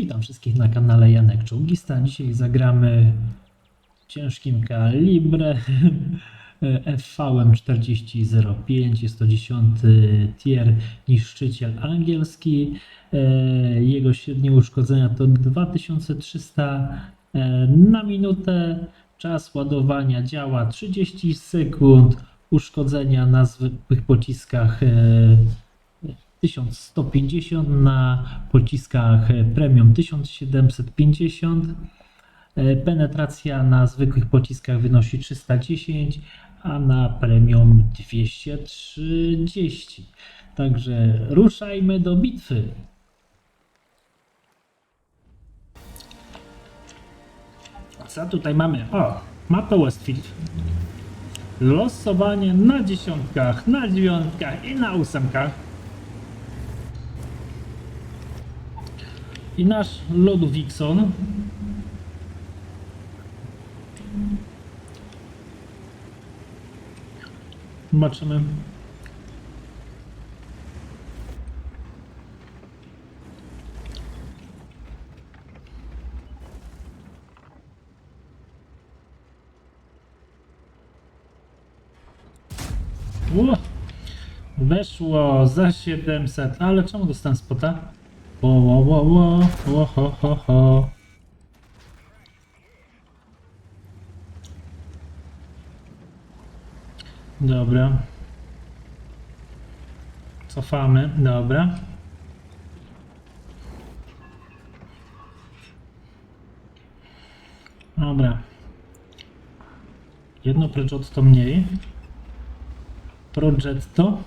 Witam wszystkich na kanale Janek Czołgista. Dzisiaj zagramy ciężkim kalibre FVM 4005. Jest to 10 tier niszczyciel angielski. E, Jego średnie uszkodzenia to 2300 e, na minutę. Czas ładowania działa 30 sekund. Uszkodzenia na zwykłych pociskach e, 1150 na pociskach premium 1750. E, Penetracja na zwykłych pociskach wynosi 310, a na premium 230. Także ruszajmy do bitwy. Co tutaj mamy? O, mapę Westfield. Losowanie na dziesiątkach, na dziewiątkach i na ósemkach. I nasz Lodwikson. Zobaczymy. O, weszło za 700, ale czemu dostałem spota? Wo, wo, wo, wo, wo, ho, ho, ho. Dobra. Cofamy, dobra. Dobra. Jedno progetto mniej. Progetto.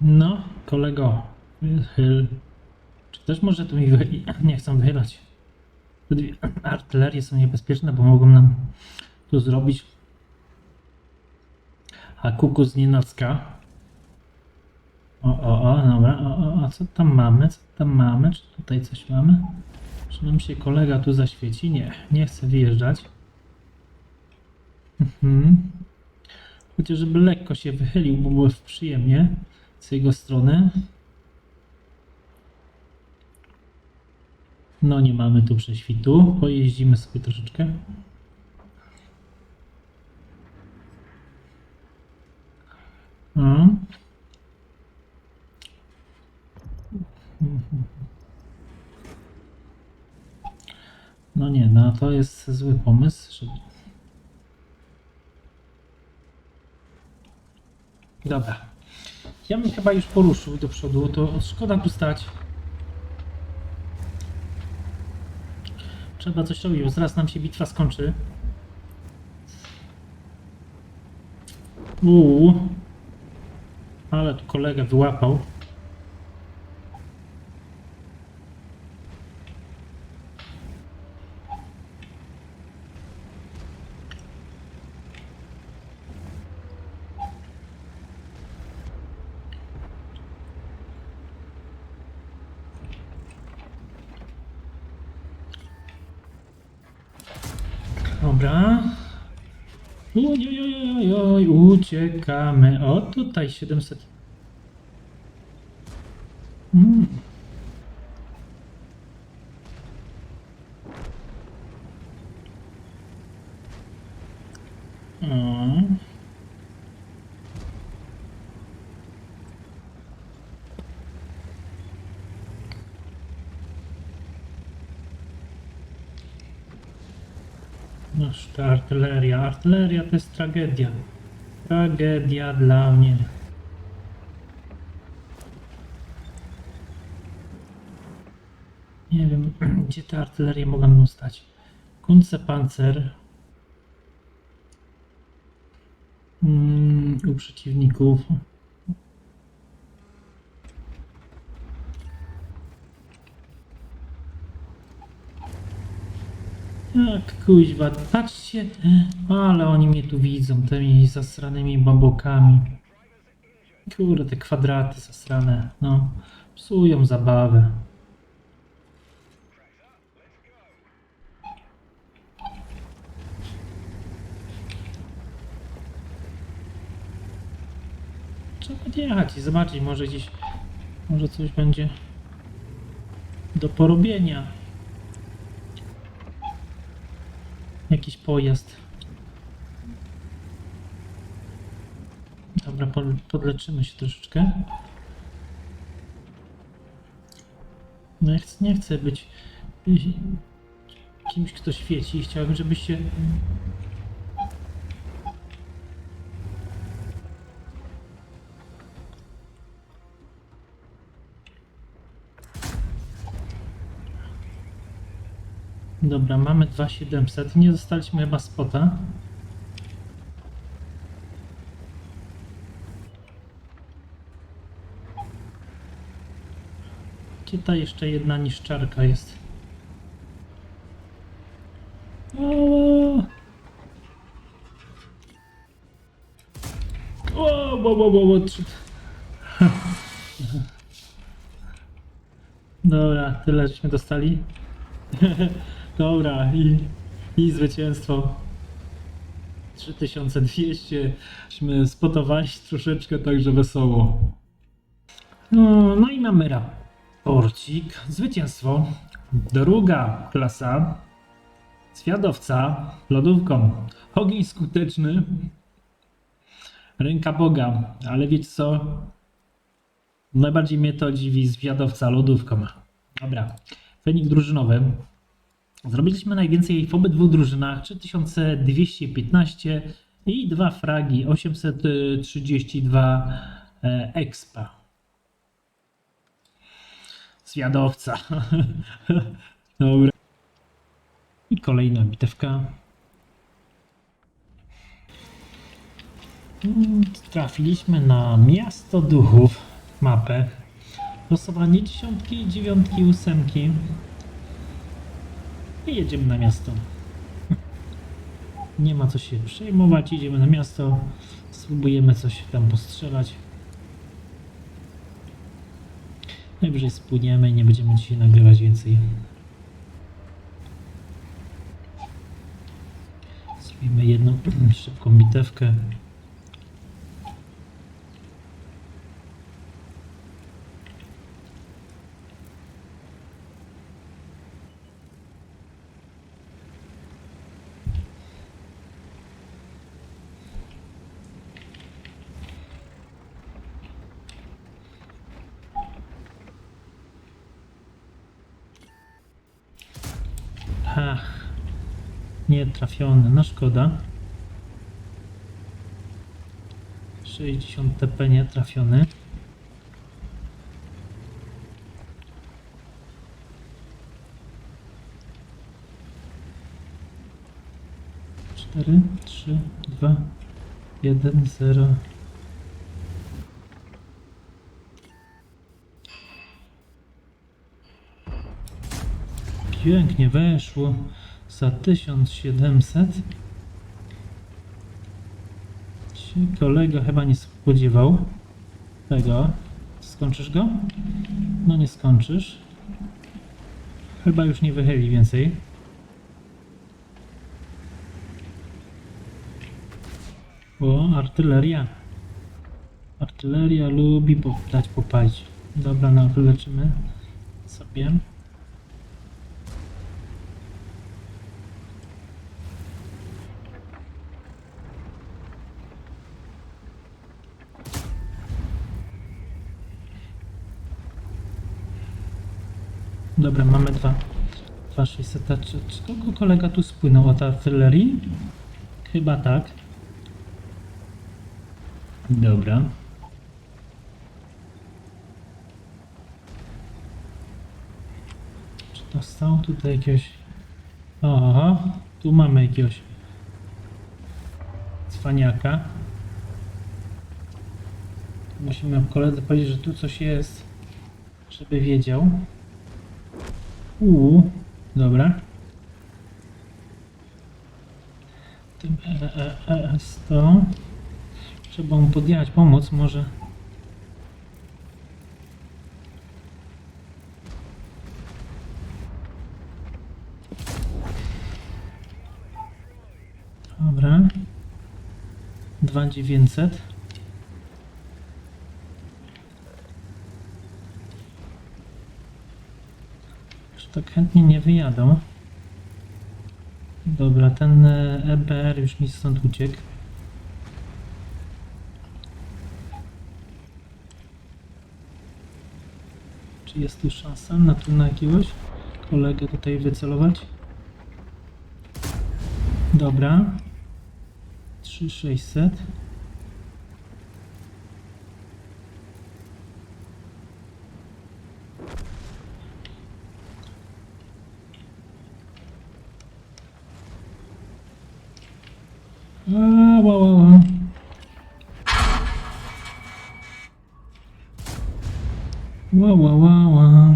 No, kolego, wychyl. Czy też może tu mi? Nie chcę wychylać. Artylerie są niebezpieczne, bo mogą nam tu zrobić. A kuku z nienacka. O, o, o, dobra, o, o, a co tam mamy? Co tam mamy? Czy tutaj coś mamy? Czy nam się kolega tu zaświeci? Nie, nie chce wyjeżdżać. Mhm. Chociaż żeby lekko się wychylił, bo było przyjemnie z jego strony. No nie mamy tu prześwitu. Pojeździmy sobie troszeczkę. No. No nie, no to jest zły pomysł, żeby... Dobra. Ja bym chyba już poruszył do przodu, to szkoda tu stać. Trzeba coś robić, zaraz nam się bitwa skończy. Uuu. Ale tu kolega wyłapał. Dobra. Ojojojojoj, uciekamy. O, tutaj 700. Mm. O. Noż artyleria. Artyleria to jest tragedia. Tragedia dla mnie. Nie wiem, gdzie te artylerie mogą stać. Kunce pancer. Mm, u przeciwników. Jak kuźwa, patrzcie, ale oni mnie tu widzą, tymi zasranymi bambokami. Kurde, te kwadraty zasrane, no. Psują zabawę. Trzeba jechać i zobaczyć, może gdzieś, może coś będzie do porobienia. Pojazd. Dobra, po- podleczymy się troszeczkę. No ja chcę, nie chcę być kimś, kto świeci. Chciałbym, żebyście... Dobra, mamy 2700. Nie dostaliśmy chyba spota. Gdzie ta jeszcze jedna niszczarka jest? O! Bo, bo, bo, bo, Dobra, tyle żeśmy dostali. Dobra, i, i zwycięstwo. 3200 śmy spotowali troszeczkę, także wesoło. No, no i mamy raporcik. Zwycięstwo. Druga klasa. Zwiadowca lodówką. Ogień skuteczny. Ręka Boga. Ale wiecie co? Najbardziej mnie to dziwi zwiadowca lodówką. Dobra. Wynik drużynowy. Zrobiliśmy najwięcej w obydwu drużynach 3215 i dwa fragi 832 e, expa. Zwiadowca. Dobra. I kolejna bitewka. Mm, Trafiliśmy na miasto duchów, mapę. Losowanie dziesiątki, dziewiątki, ósemki. I jedziemy na miasto. Nie ma co się przejmować, idziemy na miasto. Spróbujemy coś tam postrzelać. Najwyżej spłyniemy i nie będziemy dzisiaj nagrywać więcej. Zrobimy jedną szybką bitewkę. Ach, nie trafiony, no szkoda. 60 TP nie trafiony. Cztery, trzy, dwa, jeden, zero. Pięknie weszło za 1700. Się kolega chyba nie spodziewał tego. Skończysz go? No nie skończysz. Chyba już nie wychyli więcej. O, artyleria. Artyleria lubi dać popalić. Dobra, no wyleczymy sobie. Dobra, mamy dwa. Dwa 600. Czy, czy kogo kolega tu spłynął od artylerii? Chyba tak. Dobra. Czy dostał tutaj jakiegoś... Aha, tu mamy jakiegoś cwaniaka. Musimy koledze powiedzieć, że tu coś jest, żeby wiedział. U, dobra. Tym e, e, EES to trzeba mu podjechać, pomóc może. Dobra. 2900. tak chętnie nie wyjadą. Dobra, ten e, EBR już mi stąd uciekł. Czy jest tu szansa na tu na jakiegoś kolegę tutaj wycelować? Dobra. 3600. A, ła, ła, ła. Ła, ła.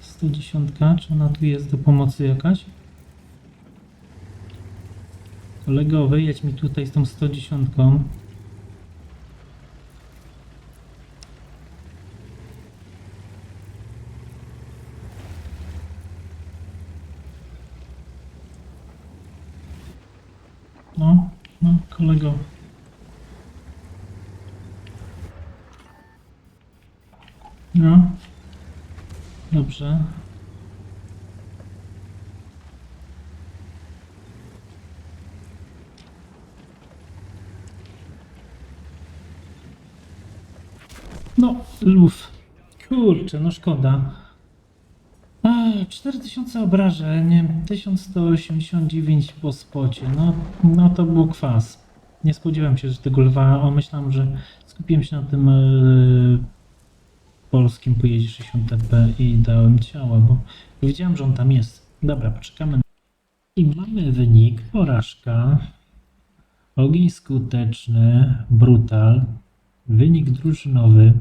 Sto dziesiątka, czy ona tu jest do pomocy jakaś? Kolego, wyjedź mi tutaj z tą 110. No, no, kolego. No. Dobrze. No, luf. Kurczę, no szkoda. Ech, 4000 obrażeń, 1189 po spocie. No, no to był kwas. Nie spodziewałem się, że tego lwa. O, myślałem, że skupiłem się na tym e, polskim pojeździe 60 TP i dałem ciała, bo wiedziałem, że on tam jest. Dobra, poczekamy. I mamy wynik. Porażka. Ogień skuteczny. Brutal. Wynik drużynowy.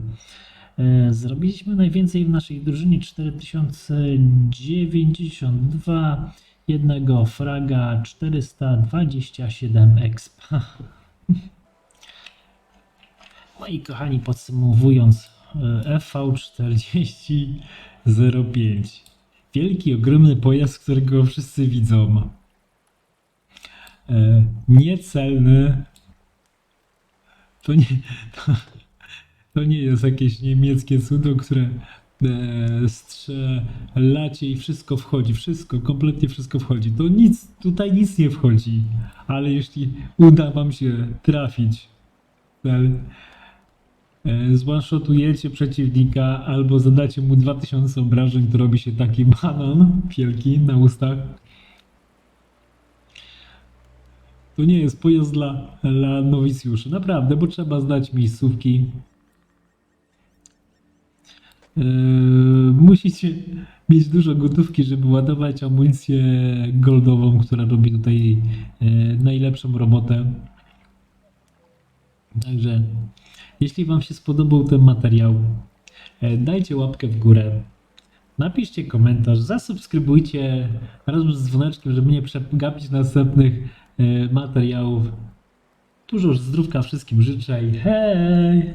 E, Zrobiliśmy najwięcej w naszej drużynie 4092, jednego fraga 427 expa. Moi kochani, podsumowując, e, FV4005. Wielki, ogromny pojazd, którego wszyscy widzą. E, Niecelny. To nie. To, to nie jest jakieś niemieckie cudo, które strzelacie i wszystko wchodzi. Wszystko, kompletnie wszystko wchodzi. To nic, tutaj nic nie wchodzi. Ale jeśli uda wam się trafić e, zwanshotujecie przeciwnika albo zadacie mu 2000 obrażeń, to robi się taki banan wielki na ustach. To nie jest pojazd dla, dla nowicjuszy. Naprawdę, bo trzeba znać miejscówki. Yy, musicie mieć dużo gotówki, żeby ładować amunicję goldową, która robi tutaj yy, najlepszą robotę. Także, jeśli Wam się spodobał ten materiał, yy, dajcie łapkę w górę. Napiszcie komentarz, zasubskrybujcie razem z dzwoneczkiem, żeby nie przegapić następnych materiałów. Dużo zdrówka wszystkim życzę i hej!